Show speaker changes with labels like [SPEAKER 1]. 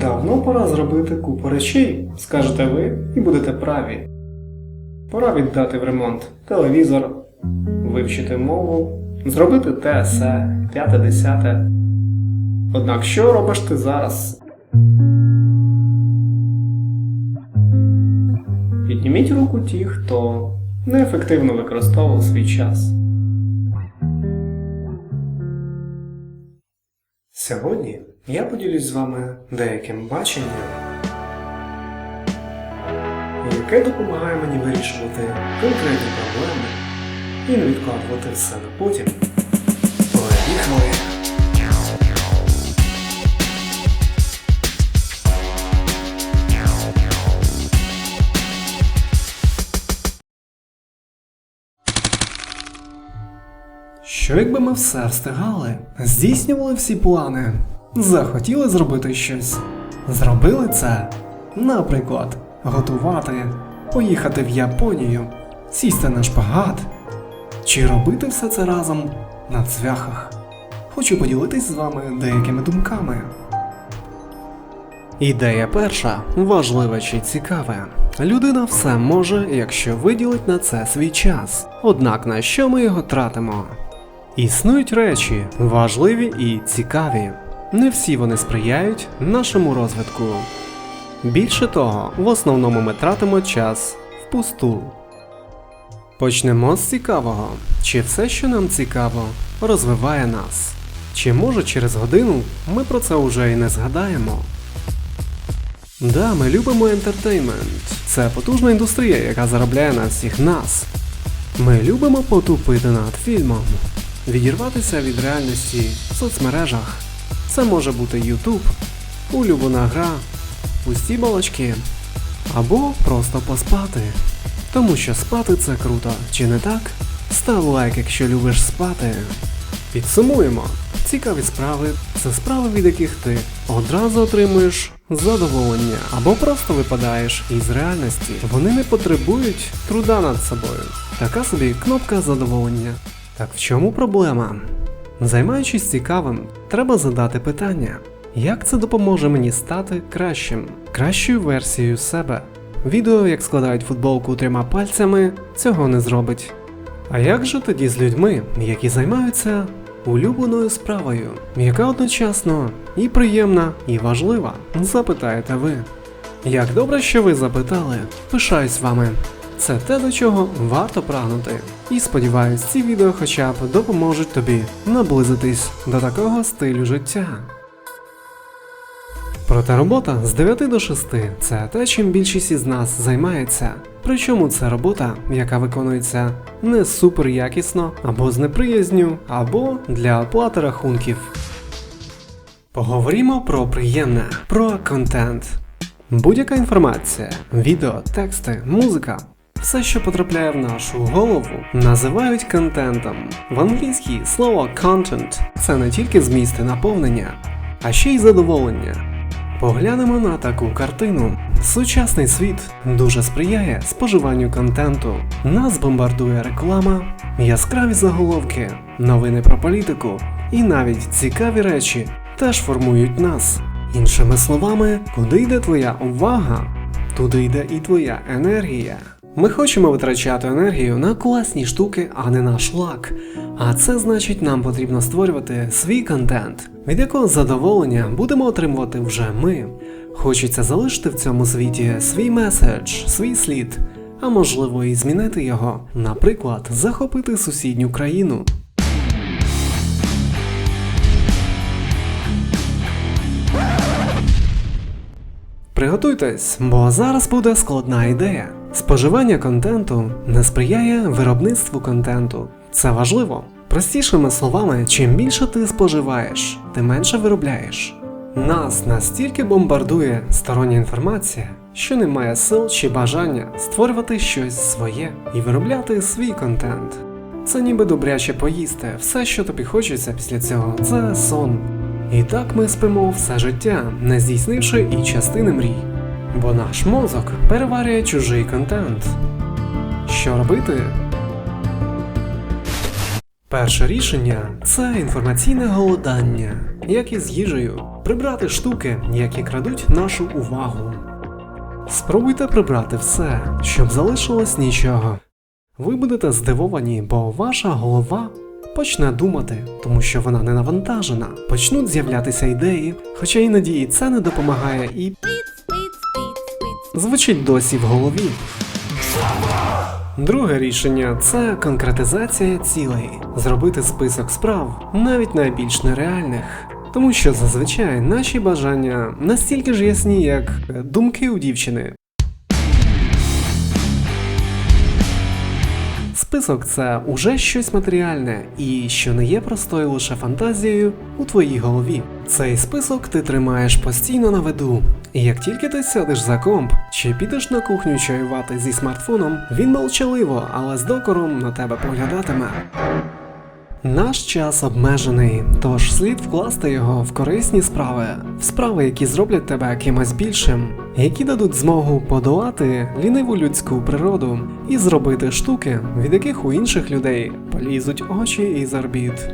[SPEAKER 1] Давно пора зробити купу речей, скажете ви, і будете праві. Пора віддати в ремонт телевізор, вивчити мову, зробити те, се, п'яте. Однак що робиш ти зараз? Підніміть руку ті, хто неефективно використовував свій час. Сьогодні я поділюсь з вами деяким баченням, яке допомагає мені вирішувати конкретні проблеми і не відкладувати все на потім. Поїхали! Що якби ми все встигали, здійснювали всі плани, захотіли зробити щось, зробили це, наприклад, готувати, поїхати в Японію, сісти на шпагат, чи робити все це разом на цвяхах. Хочу поділитись з вами деякими думками. Ідея перша важлива чи цікава. Людина все може, якщо виділить на це свій час. Однак на що ми його тратимо? Існують речі важливі і цікаві. Не всі вони сприяють нашому розвитку. Більше того, в основному ми тратимо час впусту. Почнемо з цікавого. Чи все, що нам цікаво, розвиває нас? Чи може через годину ми про це вже і не згадаємо? Да, ми любимо ентертеймент. Це потужна індустрія, яка заробляє на всіх нас. Ми любимо потупити над фільмом, відірватися від реальності в соцмережах. Це може бути YouTube, улюблена гра, пусті балачки або просто поспати. Тому що спати це круто, чи не так? Став лайк, якщо любиш спати. Підсумуємо. Цікаві справи це справи, від яких ти одразу отримуєш задоволення або просто випадаєш із реальності. Вони не потребують труда над собою. Така собі кнопка задоволення. Так в чому проблема? Займаючись цікавим, треба задати питання: як це допоможе мені стати кращим, кращою версією себе? Відео, як складають футболку трьома пальцями, цього не зробить. А як же тоді з людьми, які займаються улюбленою справою, яка одночасно і приємна, і важлива? Запитаєте ви. Як добре, що ви запитали, пишаюсь вами. Це те, до чого варто прагнути. І сподіваюсь, ці відео хоча б допоможуть тобі наблизитись до такого стилю життя. Проте робота з 9 до 6 це те, чим більшість із нас займається. Причому це робота, яка виконується не супер якісно, або з неприязню, або для оплати рахунків. Поговоримо про приємне, про контент. Будь-яка інформація, відео, тексти, музика. Все, що потрапляє в нашу голову, називають контентом. В англійській слово content – це не тільки зміст і наповнення, а ще й задоволення. Поглянемо на таку картину. Сучасний світ дуже сприяє споживанню контенту. Нас бомбардує реклама, яскраві заголовки, новини про політику і навіть цікаві речі теж формують нас. Іншими словами, куди йде твоя увага, туди йде і твоя енергія. Ми хочемо витрачати енергію на класні штуки, а не на шлак. А це значить, нам потрібно створювати свій контент, від якого задоволення будемо отримувати вже ми. Хочеться залишити в цьому світі свій меседж, свій слід, а можливо і змінити його, наприклад, захопити сусідню країну. Приготуйтесь, бо зараз буде складна ідея. Споживання контенту не сприяє виробництву контенту. Це важливо. Простішими словами, чим більше ти споживаєш, тим менше виробляєш. Нас настільки бомбардує стороння інформація, що немає сил чи бажання створювати щось своє і виробляти свій контент. Це ніби добряче поїсти, все, що тобі хочеться після цього, це сон. І так ми спимо все життя, не здійснивши і частини мрій. Бо наш мозок переварює чужий контент. Що робити? Перше рішення це інформаційне голодання. як і з їжею, прибрати штуки, які крадуть нашу увагу. Спробуйте прибрати все, щоб залишилось нічого. Ви будете здивовані, бо ваша голова почне думати, тому що вона не навантажена. Почнуть з'являтися ідеї, хоча іноді і це не допомагає і звучить досі в голові. Друге рішення це конкретизація цілей, зробити список справ, навіть найбільш нереальних. Тому що зазвичай наші бажання настільки ж ясні, як е, думки у дівчини. Список це уже щось матеріальне і що не є простою лише фантазією у твоїй голові. Цей список ти тримаєш постійно на виду. І як тільки ти сядеш за комп чи підеш на кухню чаювати зі смартфоном, він молчаливо, але з докором на тебе поглядатиме. Наш час обмежений, тож слід вкласти його в корисні справи, в справи, які зроблять тебе кимось більшим, які дадуть змогу подолати ліниву людську природу і зробити штуки, від яких у інших людей полізуть очі із орбіт.